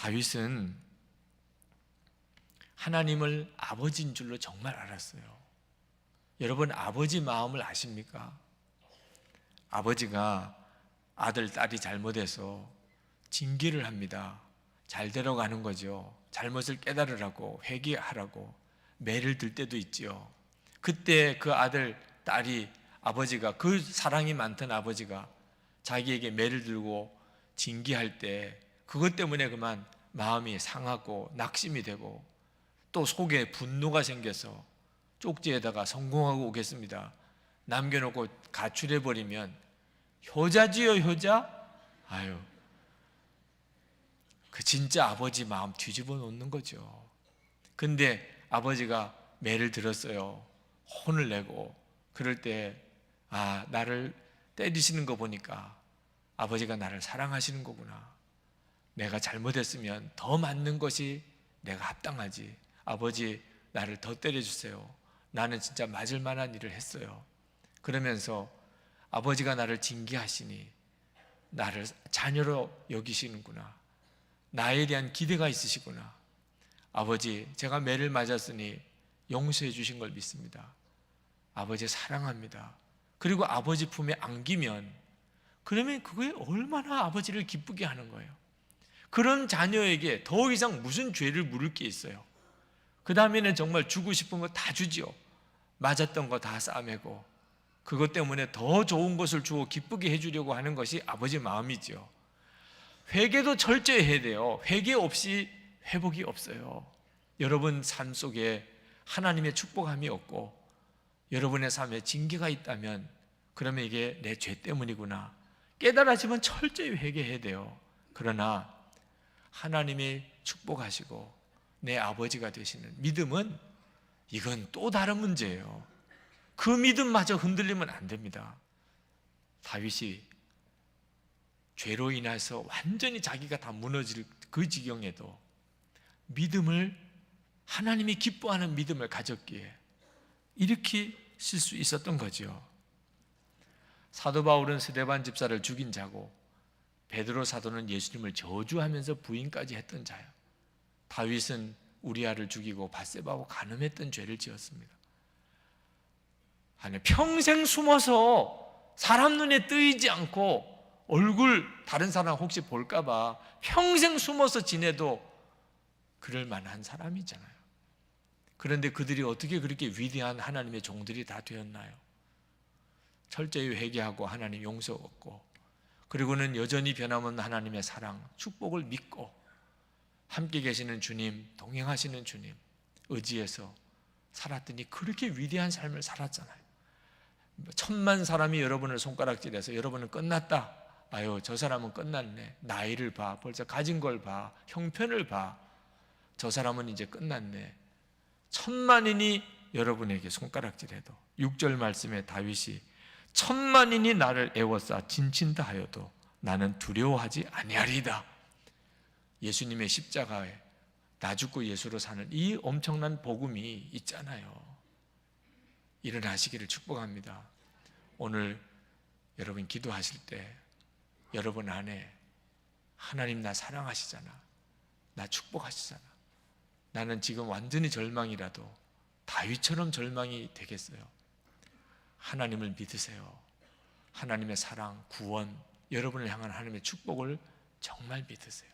다윗은 하나님을 아버지인 줄로 정말 알았어요. 여러분 아버지 마음을 아십니까? 아버지가 아들 딸이 잘못해서 징계를 합니다. 잘 되러가는 거죠. 잘못을 깨달으라고 회개하라고 매를 들 때도 있지요. 그때 그 아들 딸이 아버지가 그 사랑이 많던 아버지가 자기에게 매를 들고 징계할 때 그것 때문에 그만 마음이 상하고 낙심이 되고 또 속에 분노가 생겨서 쪽지에다가 성공하고 오겠습니다. 남겨놓고 가출해 버리면 효자지요 효자? 아유 그 진짜 아버지 마음 뒤집어 놓는 거죠. 근데 아버지가 매를 들었어요. 혼을 내고 그럴 때 아, 나를 때리시는 거 보니까 아버지가 나를 사랑하시는 거구나. 내가 잘못했으면 더 맞는 것이 내가 합당하지. 아버지 나를 더 때려 주세요. 나는 진짜 맞을 만한 일을 했어요. 그러면서 아버지가 나를 징계하시니 나를 자녀로 여기시는구나. 나에 대한 기대가 있으시구나. 아버지, 제가 매를 맞았으니 용서해 주신 걸 믿습니다. 아버지 사랑합니다. 그리고 아버지 품에 안기면 그러면 그거에 얼마나 아버지를 기쁘게 하는 거예요. 그런 자녀에게 더 이상 무슨 죄를 물을 게 있어요. 그 다음에는 정말 주고 싶은 거 다 주지요. 맞았던 거 다 싸매고 그것 때문에 더 좋은 것을 주어 기쁘게 해주려고 하는 것이 아버지 마음이지요. 회개도 철저히 해야 돼요. 회개 없이 회복이 없어요. 여러분 삶 속에 하나님의 축복함이 없고 여러분의 삶에 징계가 있다면 그러면 이게 내 죄 때문이구나. 깨달아지면 철저히 회개해야 돼요. 그러나 하나님이 축복하시고 내 아버지가 되시는 믿음은 이건 또 다른 문제예요. 그 믿음마저 흔들리면 안 됩니다. 다윗이 죄로 인해서 완전히 자기가 다 무너질 그 지경에도 믿음을 하나님이 기뻐하는 믿음을 가졌기에 이렇게 쓸 수 있었던 거죠. 사도 바울은 스데반 집사를 죽인 자고 베드로 사도는 예수님을 저주하면서 부인까지 했던 자요. 다윗은 우리아를 죽이고 바세바하고 간음했던 죄를 지었습니다. 아니 평생 숨어서 사람 눈에 뜨이지 않고 얼굴 다른 사람 혹시 볼까봐 평생 숨어서 지내도 그럴 만한 사람이잖아요. 그런데 그들이 어떻게 그렇게 위대한 하나님의 종들이 다 되었나요? 철저히 회개하고 하나님 용서 얻고 그리고는 여전히 변함없는 하나님의 사랑, 축복을 믿고 함께 계시는 주님, 동행하시는 주님 의지해서 살았더니 그렇게 위대한 삶을 살았잖아요. 천만 사람이 여러분을 손가락질해서 여러분은 끝났다. 아유, 저 사람은 끝났네. 나이를 봐. 벌써 가진 걸 봐. 형편을 봐. 저 사람은 이제 끝났네. 천만인이 여러분에게 손가락질해도 6절 말씀에 다윗이 천만인이 나를 애워싸 진친다 하여도 나는 두려워하지 아니하리이다. 예수님의 십자가에 나 죽고 예수로 사는 이 엄청난 복음이 있잖아요. 일어나시기를 축복합니다. 오늘 여러분 기도하실 때 여러분 안에 하나님 나 사랑하시잖아. 나 축복하시잖아. 나는 지금 완전히 절망이라도 다윗처럼 절망이 되겠어요. 하나님을 믿으세요. 하나님의 사랑, 구원, 여러분을 향한 하나님의 축복을 정말 믿으세요.